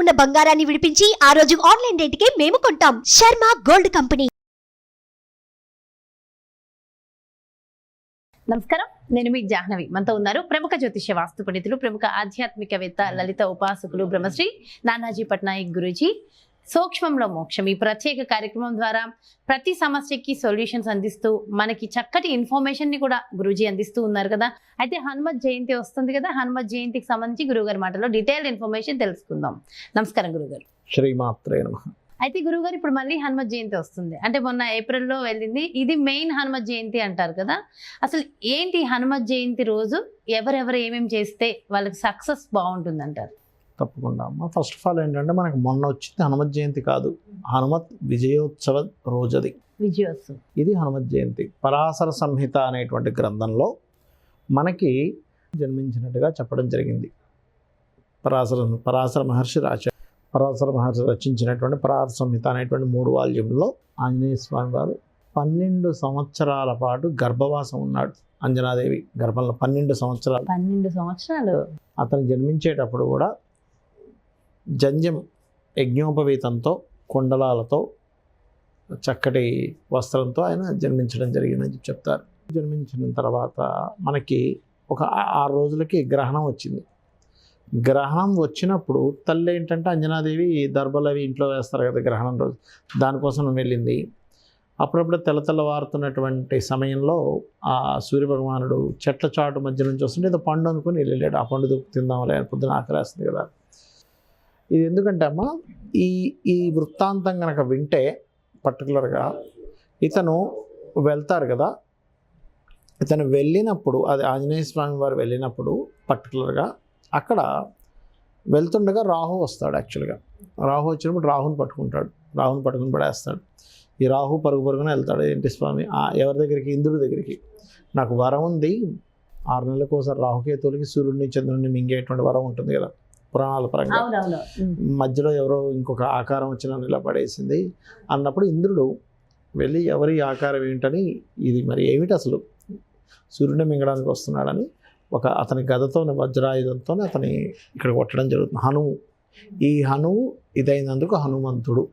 ఉన్న బంగారాన్ని విడిపించి ఆ రోజు ఆన్లైన్ రేటుకే మేము కొంటాం. Sharma gold company. నమస్కారం. నేను మీ జాహ్నవి. మనతో ఉన్నారు ప్రముఖ జ్యోతిష్య వాస్తు పండితులు ప్రముఖ ఆధ్యాత్మికవేత్త లలిత ఉపాసకులు బ్రహ్మశ్రీ నానాజీ పట్నాయక్ గురూజీ. సూక్ష్మంలో మోక్షం. ఈ ప్రత్యేక కార్యక్రమం ద్వారా ప్రతి సమస్యకి సొల్యూషన్స్ అందిస్తూ మనకి చక్కటి ఇన్ఫర్మేషన్ని కూడా గురూజీ అందిస్తూ ఉన్నారు కదా. అయితే హనుమత్ జయంతి వస్తుంది కదా. హనుమత్ జయంతికి సంబంధించి గురుగారి మాటలో డీటెయిల్డ్ ఇన్ఫర్మేషన్ తెలుసుకుందాం. నమస్కారం గురుగారు. శ్రీమాత్రే నమ. అయితే గురుగారు ఇప్పుడు మళ్ళీ హనుమత్ జయంతి వస్తుంది. అంటే మొన్న ఏప్రిల్లో వెళ్ళింది. ఇది మెయిన్ హనుమత్ జయంతి అంటారు కదా. అసలు ఏంటి హనుమత్ జయంతి రోజు? ఎవరెవరు ఏమేమి చేస్తే వాళ్ళకి సక్సెస్ బాగుంటుంది అంటారు తప్పకుండా. అమ్మ ఫస్ట్ ఆఫ్ ఆల్ ఏంటంటే మనకు మొన్న వచ్చింది హనుమత్ జయంతి కాదు. హనుమత్ విజయోత్సవ రోజది. విజయోత్సవం. ఇది హనుమత్ జయంతి. పరాశర సంహిత అనేటువంటి గ్రంథంలో మనకి జన్మించినట్టుగా చెప్పడం జరిగింది. పరాశర పరాశర మహర్షి రాశారు పరాశర మహర్షి రచించినటువంటి పరాశర సంహిత అనేటువంటి మూడు వాల్యూమ్లో ఆంజనేయ స్వామి వారు పన్నెండు సంవత్సరాల పాటు గర్భవాసం ఉన్నాడు. అంజనాదేవి గర్భంలో పన్నెండు సంవత్సరాలు. పన్నెండు సంవత్సరాలు. అతను జన్మించేటప్పుడు కూడా జంజం యజ్ఞోపవీతంతో కుండలాలతో చక్కటి వస్త్రంతో ఆయన జన్మించడం జరిగిందని చెప్తారు. జన్మించిన తర్వాత మనకి ఒక ఆరు రోజులకి గ్రహణం వచ్చింది. గ్రహణం వచ్చినప్పుడు తల్లి ఏంటంటే అంజనాదేవి దర్భలు అవి ఇంట్లో వేస్తారు కదా గ్రహణం రోజు. దానికోసం వెళ్ళింది. అప్పుడప్పుడు తెల్ల తెల్లవారుతున్నటువంటి సమయంలో ఆ సూర్యభగవానుడు చెట్ల చాటు మధ్య నుంచి వస్తుంటే ఏదో పండు అనుకుని వెళ్ళాడు. ఆ పండు దొరికి తిందాంలే పొద్దున ఆకలేస్తుంది కదా. ఇది ఎందుకంటే అమ్మా ఈ ఈ వృత్తాంతం కనుక వింటే పర్టికులర్గా ఇతను వెళ్తారు కదా ఇతను వెళ్ళినప్పుడు అది ఆంజనేయ స్వామి వారు వెళ్ళినప్పుడు పర్టికులర్గా అక్కడ వెళ్తుండగా రాహు వస్తాడు యాక్చువల్గా. రాహు వచ్చినప్పుడు రాహుని పట్టుకుంటాడు రాహుని పట్టుకుని పడేస్తాడు. ఈ రాహు పరుగు పరుగున వెళ్తాడు ఏంటి స్వామి? ఎవరి దగ్గరికి? ఇంద్రుడి దగ్గరికి. నాకు వరం ఉంది ఆరు నెలలకు ఒకసారి రాహుకేతువులకి సూర్యుడిని చంద్రుడిని మింగేటువంటి వరం ఉంటుంది కదా. పురాణాల పరంగా. మధ్యలో ఎవరో ఇంకొక ఆకారం వచ్చి నన్ను ఇలా పడేసింది. అన్నప్పుడు ఇంద్రుడు వెళ్ళి ఎవరి ఆకారం ఏంటని ఇది మరి ఏమిటి అసలు? సూర్యుడిని మింగడానికి వస్తున్నాడని ఒక అతని గదతో వజ్రాయుధంతో అతని ఇక్కడ కొట్టడం జరుగుతుంది. హనువు. ఈ హనువు ఇదైనందుకు హనుమంతుడు.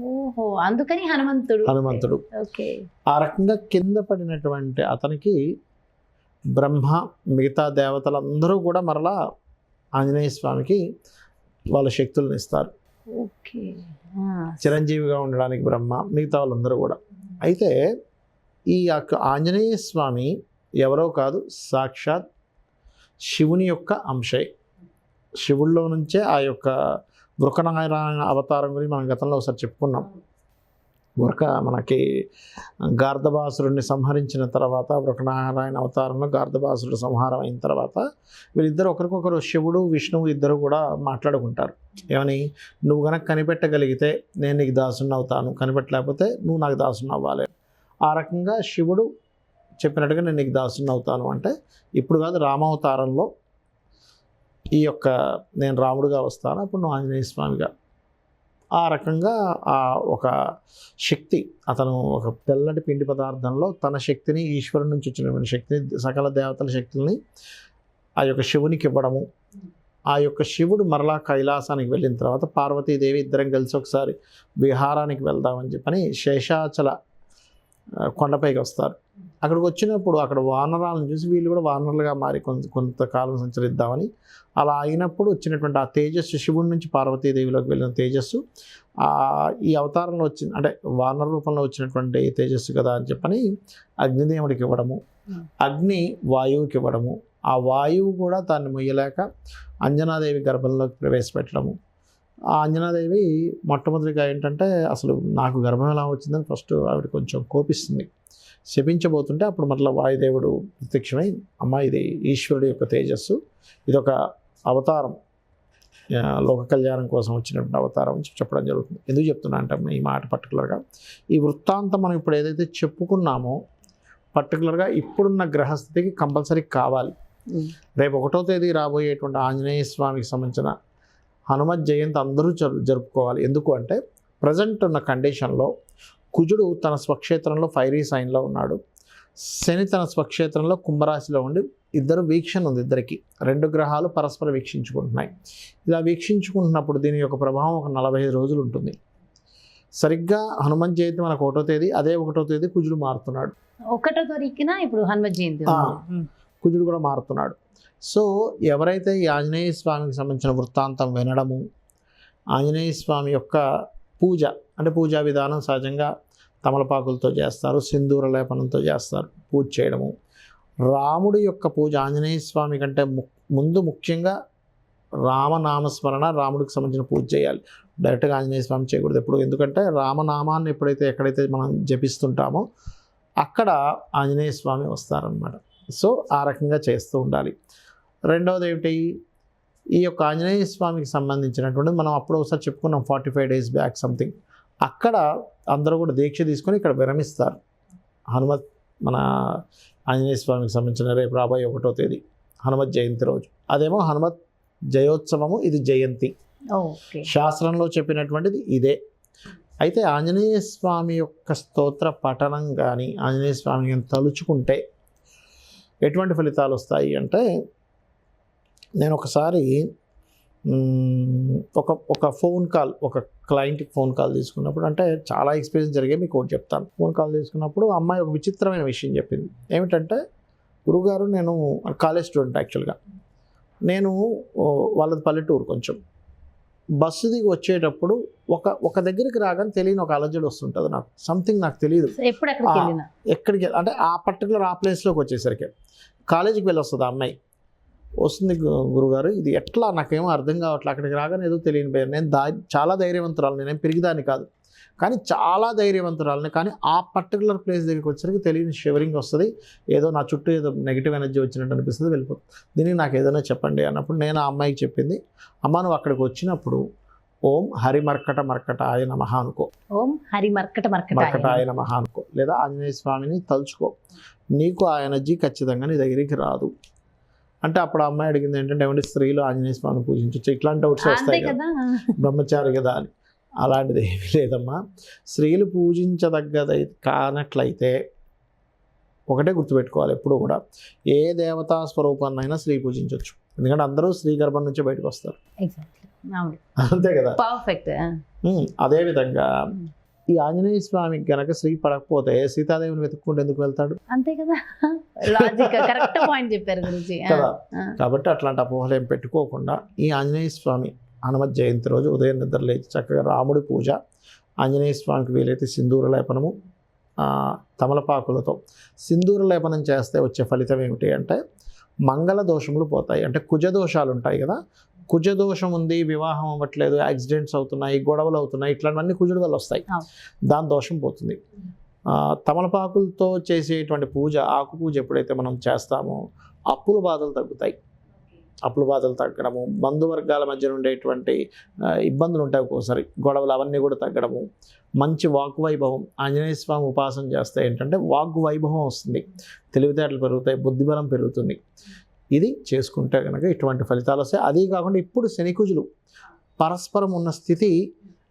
ఓహో అందుకని హనుమంతుడు. హనుమంతుడు. ఆ రకంగా కింద పడినటువంటి అతనికి బ్రహ్మ మిగతా దేవతలందరూ కూడా మరలా ఆంజనేయ స్వామికి వాళ్ళ శక్తులను ఇస్తారు. ఓకే. చిరంజీవిగా ఉండడానికి బ్రహ్మ మిగతా వాళ్ళందరూ కూడా. అయితే ఈ యొక్క ఆంజనేయ స్వామి ఎవరో కాదు సాక్షాత్ శివుని యొక్క అంశే. శివుల్లో నుంచే ఆ యొక్క వృకనారాయణ అవతారం గురించి మనం గతంలో ఒకసారి చెప్పుకున్నాం. వృక మనకి గార్ధబాసురుడిని సంహరించిన తర్వాత వృకనారాయణ అవతారంలో గార్ధబాసురుడు సంహారం అయిన తర్వాత వీళ్ళిద్దరు ఒకరికొకరు శివుడు విష్ణువు ఇద్దరు కూడా మాట్లాడుకుంటారు. ఏమని? నువ్వు గనక కనిపెట్టగలిగితే నేను నీకు దాసుని అవుతాను. కనిపెట్టలేకపోతే నువ్వు నాకు దాసుని అవ్వాలి. ఆ రకంగా శివుడు చెప్పినట్టుగా నేను నీకు దాసుని అవుతాను. అంటే ఇప్పుడు కాదు రామావతారంలో ఈ యొక్క నేను రాముడుగా వస్తాను. అప్పుడు నువ్వు ఆంజనేయ స్వామిగా ఆ రకంగా ఆ ఒక శక్తి అతను ఒక తెల్లటి పిండి పదార్థంలో తన శక్తిని ఈశ్వరుడి నుంచి వచ్చినటువంటి శక్తిని సకల దేవతల శక్తుల్ని ఆ యొక్క శివునికి ఇవ్వడము. ఆ యొక్క శివుడు మరలా కైలాసానికి వెళ్ళిన తర్వాత పార్వతీదేవి ఇద్దరం కలిసి ఒకసారి విహారానికి వెళ్దామని చెప్పని శేషాచల కొండపైకి వస్తారు. అక్కడికి వచ్చినప్పుడు అక్కడ వానరాలను చూసి వీళ్ళు కూడా వానరులుగా మారి కొంత కొంతకాలం సంచరిద్దామని అలా అయినప్పుడు వచ్చినటువంటి ఆ తేజస్సు శివుడి నుంచి పార్వతీదేవిలోకి వెళ్ళిన తేజస్సు ఈ అవతారంలో వచ్చింది అంటే వానర రూపంలో వచ్చినటువంటి తేజస్సు కదా అని చెప్పని అగ్నిదేవుడికి ఇవ్వడము అగ్ని వాయువుకి ఇవ్వడము ఆ వాయువు కూడా దాన్ని మొయ్యలేక అంజనాదేవి గర్భంలోకి ప్రవేశపెట్టడము ఆ అంజనాదేవి మొట్టమొదటిగా ఏంటంటే అసలు నాకు గర్భం ఎలా వచ్చిందని ఫస్ట్ ఆవిడ కొంచెం కోపిస్తుంది. శపించబోతుంటే అప్పుడు మరలా వాయుదేవుడు ప్రత్యక్షమై అమ్మ ఇది ఈశ్వరుడు యొక్క తేజస్సు ఇదొక అవతారం. లోక కళ్యాణం కోసం వచ్చినటువంటి అవతారం అని చెప్పి చెప్పడం జరుగుతుంది. ఎందుకు చెప్తున్నా అంటే ఈ మాట పర్టికులర్గా ఈ వృత్తాంతం మనం ఇప్పుడు ఏదైతే చెప్పుకున్నామో పర్టికులర్గా ఇప్పుడున్న గ్రహస్థితికి కంపల్సరీ కావాలి. రేపు ఒకటో తేదీ రాబోయేటువంటి ఆంజనేయ స్వామికి సంబంధించిన హనుమత్ జయంతి అందరూ జరు జరుపుకోవాలి. ఎందుకు అంటే ప్రజెంట్ ఉన్న కండిషన్లో కుజుడు తన స్వక్షేత్రంలో ఫైరీ సైన్లో ఉన్నాడు. శని తన స్వక్షేత్రంలో కుంభరాశిలో ఉండి ఇద్దరు వీక్షణ ఉంది ఇద్దరికి. రెండు గ్రహాలు పరస్పర వీక్షించుకుంటున్నాయి. ఇలా వీక్షించుకుంటున్నప్పుడు దీని యొక్క ప్రభావం ఒక నలభై ఐదు రోజులు ఉంటుంది. సరిగ్గా హనుమంత్ జయంతి మనకు ఒకటో తేదీ అదే ఒకటో తేదీ కుజుడు మారుతున్నాడు. ఒకటో తారీఖున ఇప్పుడు హనుమత్ జయంతి. కుజుడు కూడా మారుతున్నాడు. సో ఎవరైతే ఈ ఆంజనేయ స్వామికి సంబంధించిన వృత్తాంతం వినడము ఆంజనేయ స్వామి యొక్క పూజ అంటే పూజా విధానం సహజంగా తమలపాకులతో చేస్తారు సింధూర లేపనంతో చేస్తారు పూజ చేయడము. రాముడి యొక్క పూజ ఆంజనేయ స్వామి కంటే ము- ముందు ముఖ్యంగా రామనామస్మరణ రాముడికి సంబంధించిన పూజ చేయాలి. డైరెక్ట్గా ఆంజనేయ స్వామి చేయకూడదు ఎప్పుడు. ఎందుకంటే రామనామాన్ని ఎప్పుడైతే ఎక్కడైతే మనం జపిస్తుంటామో అక్కడ ఆంజనేయ స్వామి వస్తారనమాట సో ఆ రకంగా చేస్తూ ఉండాలి. రెండవది ఏమిటి ఈ యొక్క ఆంజనేయ స్వామికి సంబంధించినటువంటి మనం అప్పుడు ఒకసారి చెప్పుకున్నాం forty five days back something అక్కడ అందరూ కూడా దీక్ష తీసుకొని ఇక్కడ విరమిస్తారు. హనుమత్ మన ఆంజనేయ స్వామికి సంబంధించిన రేపు రాబోయే ఒకటో తేదీ హనుమత్ జయంతి రోజు. అదేమో హనుమత్ జయోత్సవము ఇది జయంతి. శాస్త్రంలో చెప్పినటువంటిది ఇదే. అయితే ఆంజనేయ స్వామి యొక్క స్తోత్ర పఠనం కానీ ఆంజనేయ స్వామిని తలుచుకుంటే ఎటువంటి ఫలితాలు వస్తాయి అంటే నేను ఒకసారి ఒక ఒక ఫోన్ కాల్ ఒక క్లయింట్కి ఫోన్ కాల్ తీసుకున్నప్పుడు అంటే చాలా ఎక్స్పీరియన్స్ జరిగే మీకు ఒకటి చెప్తాను. ఫోన్ కాల్ తీసుకున్నప్పుడు అమ్మాయి ఒక విచిత్రమైన విషయం చెప్పింది. ఏమిటంటే గురుగారు నేను కాలేజ్ స్టూడెంట్ యాక్చువల్గా. నేను వాళ్ళది పల్లెటూరు కొంచెం. బస్సు దిగి వచ్చేటప్పుడు ఒక ఒక దగ్గరికి రాగానే తెలియని ఒక అలజడి వస్తుంటుంది నాకు. సంథింగ్ నాకు తెలియదు ఎక్కడికి ఆ. వెళ్ళినా? ఎక్కడికి అంటే ఆ పర్టికులర్ ఆ ప్లేస్లోకి వచ్చేసరికి. కాలేజీకి వెళ్ళి వస్తుంది ఆ అమ్మాయి. వస్తుంది గురుగారు. ఇది ఎట్లా? నాకేమో అర్థం కావట్లేదు అక్కడికి రాగానే ఏదో తెలియని పేరు నేను దా చాలా ధైర్యవంతురాలు నేనేం పెరిగిదాన్ని కాదు. కానీ చాలా ధైర్యవంతురాలని. కానీ ఆ పర్టికులర్ ప్లేస్ దగ్గరికి వచ్చేసరికి తెలియని షివరింగ్ వస్తుంది. ఏదో నా చుట్టూ ఏదో నెగిటివ్ ఎనర్జీ వచ్చినట్టు అనిపిస్తుంది వెళ్ళిపోతుంది. దీనికి నాకు ఏదైనా చెప్పండి అన్నప్పుడు నేను ఆ అమ్మాయికి చెప్పింది అమ్మ నువ్వు అక్కడికి వచ్చినప్పుడు ఓం హరి మర్కట మర్కట ఆయ నమః అనుకో. ఓం హరి మర్కట మర్కట మర్కటాయ నమః అనుకో. లేదా ఆంజనేయ స్వామిని తలుచుకో. నీకు ఆ ఎనర్జీ ఖచ్చితంగా నీ దగ్గరికి రాదు. అంటే అప్పుడు అమ్మాయి అడిగింది ఏంటంటే ఏమంటే స్త్రీలు ఆంజనేయ స్వామిని పూజించవచ్చు ఇట్లాంటి డౌట్స్ వస్తాయి కదా. బ్రహ్మచారి కదా అని. అలాంటిది ఏమీ లేదమ్మా. స్త్రీలు పూజించదగ్గదై కానట్లయితే ఒకటే గుర్తుపెట్టుకోవాలి ఎప్పుడు కూడా. ఏ దేవతా స్వరూపాన్నైనా స్త్రీ పూజించవచ్చు ఎందుకంటే అందరూ స్త్రీ గర్భం నుంచే బయటకు వస్తారు. అంతే కదా. పర్ఫెక్ట్ అదేవిధంగా ఈ ఆంజనేయ స్వామికి గనక స్త్రీ పడకపోతే సీతాదేవిని వెతుక్కుంటూ ఎందుకు వెళ్తాడు? అంతే కదా. లాజిక్ కరెక్ట్ పాయింట్ చెప్పారు గురించి కదా. కాబట్టి అట్లాంటి అపోహలు ఏం పెట్టుకోకుండా ఈ ఆంజనేయ స్వామి హనుమత్ జయంతి రోజు ఉదయం నిద్ర లేచి చక్కగా రాముడి పూజ ఆంజనేయ స్వామికి వీలైతే సింధూర లేపనము తమలపాకులతో. సింధూర లేపనం చేస్తే వచ్చే ఫలితం ఏమిటి అంటే మంగళ దోషములు పోతాయి. అంటే కుజ దోషాలు ఉంటాయి కదా. కుజ దోషం ఉంది వివాహం అవ్వట్లేదు యాక్సిడెంట్స్ అవుతున్నాయి గొడవలు అవుతున్నాయి ఇట్లాంటివన్నీ కుజుడి వల్ల వస్తాయి. దాని దోషం పోతుంది. తమలపాకులతో చేసేటువంటి పూజ ఆకు పూజ ఎప్పుడైతే మనం చేస్తామో అప్పుల బాధలు తగ్గుతాయి. అప్పుల బాధలు తగ్గడము బంధువర్గాల మధ్య ఉండేటువంటి ఇబ్బందులు ఉంటాయి ఒక్కోసారి. గొడవలు అవన్నీ కూడా తగ్గడము. మంచి వాక్ వైభవం ఆంజనేయ స్వామి ఉపాసన చేస్తే ఏంటంటే వాక్ వైభవం వస్తుంది. తెలివితేటలు పెరుగుతాయి బుద్ధిబలం పెరుగుతుంది. ఇది చేసుకుంటే కనుక ఇటువంటి ఫలితాలు వస్తాయి. అదే కాకుండా ఇప్పుడు శనికుజులు పరస్పరం ఉన్న స్థితి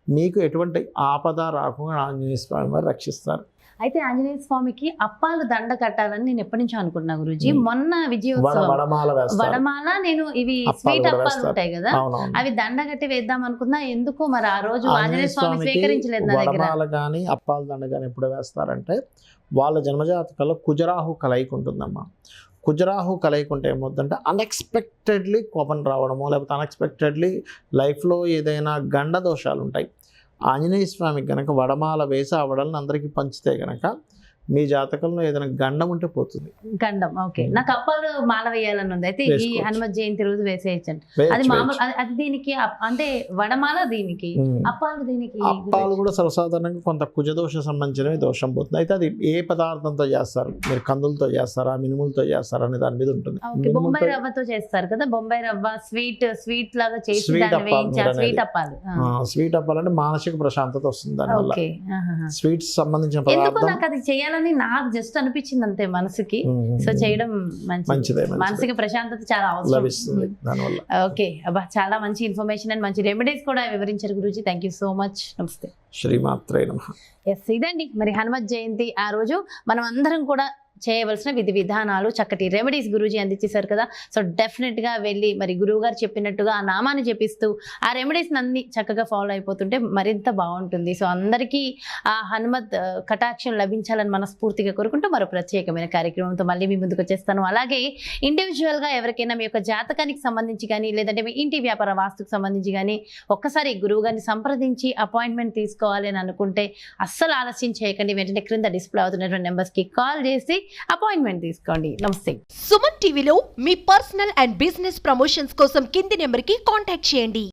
మీకు ఎటువంటి ఆపద రాకుండా ఆంజనేయ స్వామి వారు రక్షిస్తారు. అయితే ఆంజనేయ స్వామికి అప్పాలు దండ కట్టాలని నేను ఎప్పటి నుంచో అనుకున్నా గురుజీ. మొన్న విజయోత్సవం. వడమాల నేను ఇవి స్వీట్ అప్పాలు. ఉంటాయి కదా. అవి దండ కట్టి వేద్దాం అనుకున్నా ఎందుకు మరి ఆ రోజు ఆంజనేయ స్వామి స్వీకరించలేదు నా దగ్గర? వడమాల కానీ అప్పాల దండ కానీ ఎప్పుడు వేస్తారంటే వాళ్ళ జన్మజాతకంలో కుజరాహు కలయిక ఉంటుందమ్మా. కుజరాహు కలయిక ఉంటే ఏమవుతుందంటే అన్ఎక్స్పెక్టెడ్లీ కోపం రావడము లేకపోతే అన్ఎక్స్పెక్టెడ్లీ లైఫ్లో ఏదైనా గండ దోషాలు ఉంటాయి ఆంజనేయ స్వామికి కనుక వడమాల వేసి ఆ వడలను అందరికీ పంచితే కనుక మీ జాతకంలో ఏదైనా గండం ఉంటే పోతుంది. గండం ఓకే. నాకు అప్పాలు మాల వేయాలని ఉంది. అయితే ఈ. హనుమత్ జయంతి రోజు వేసేయచ్చండి. అది మామూలు. అది- దీనికి అంటే వడమాల దీనికి. అప్పాలు దీనికి అప్పాలు కూడా సర్వసాధారణంగా కొంత కుజదోష సంబంధించినవి దోషం పోతుంది. అయితే అది ఏ పదార్థంతో చేస్తారు? మీరు కందులతో చేస్తారా? మినుములతో చేస్తారా? అనే దాని మీద ఉంటుంది. బొంబాయి రవ్వతో చేస్తారు కదా? బొంబాయి రవ్వ స్వీట్ స్వీట్ లాగా చేసి దాన్ని అప్పాలు స్వీట్. అప్పాలు స్వీట్ అప్పాలంటే మానసిక ప్రశాంతత వస్తుంది దానివల్ల. స్వీట్స్ సంబంధించిన పదార్థం నాకు అది చేయాలని నాకు జస్ట్ అనిపించింది అంతే మనసుకి. సో చేయడం మంచిది. మానసిక ప్రశాంతత చాలా అవసరం. ఓకే. అబ్బా చాలా మంచి ఇన్ఫర్మేషన్ అండ్ మంచి రెమెడీస్ కూడా వివరించారు Guruji. Thank you so much నమస్తే. శ్రీమాత్రే నమ. ఎస్ ఇదండి మరి హనుమత్ జయంతి. ఆ రోజు మనం అందరం కూడా చేయవలసిన విధి విధానాలు చక్కటి రెమెడీస్ గురూజీ అందించేశారు కదా. సో డెఫినెట్గా వెళ్ళి మరి గురువు గారు చెప్పినట్టుగా ఆ నామాన్ని జపిస్తూ ఆ రెమెడీస్ని అన్ని చక్కగా ఫాలో అయిపోతుంటే మరింత బాగుంటుంది. సో అందరికీ ఆ హనుమత్ కటాక్షం లభించాలని మనస్ఫూర్తిగా కోరుకుంటూ మరో ప్రత్యేకమైన కార్యక్రమంతో మళ్ళీ మీ ముందుకు వచ్చేస్తాను. అలాగే ఇండివిజువల్గా ఎవరికైనా మీ యొక్క జాతకానికి సంబంధించి కానీ లేదంటే మీ ఇంటి వ్యాపార వాస్తుకు సంబంధించి కానీ ఒక్కసారి గురువు గారిని సంప్రదించి అపాయింట్మెంట్ తీసుకోవాలి అని అనుకుంటే అస్సలు ఆలస్యం చేయకండి. వెంటనే క్రింద డిస్ప్లే అవుతున్నటువంటి నెంబర్స్కి కాల్ చేసి అపాయింట్మెంట్ తీసుకోండి. నమస్తే. సుమన్ టీవీలో మీ పర్సనల్ అండ్ బిజినెస్ ప్రమోషన్స్ కోసం కింది నెంబర్కి కాంటాక్ట్ చేయండి.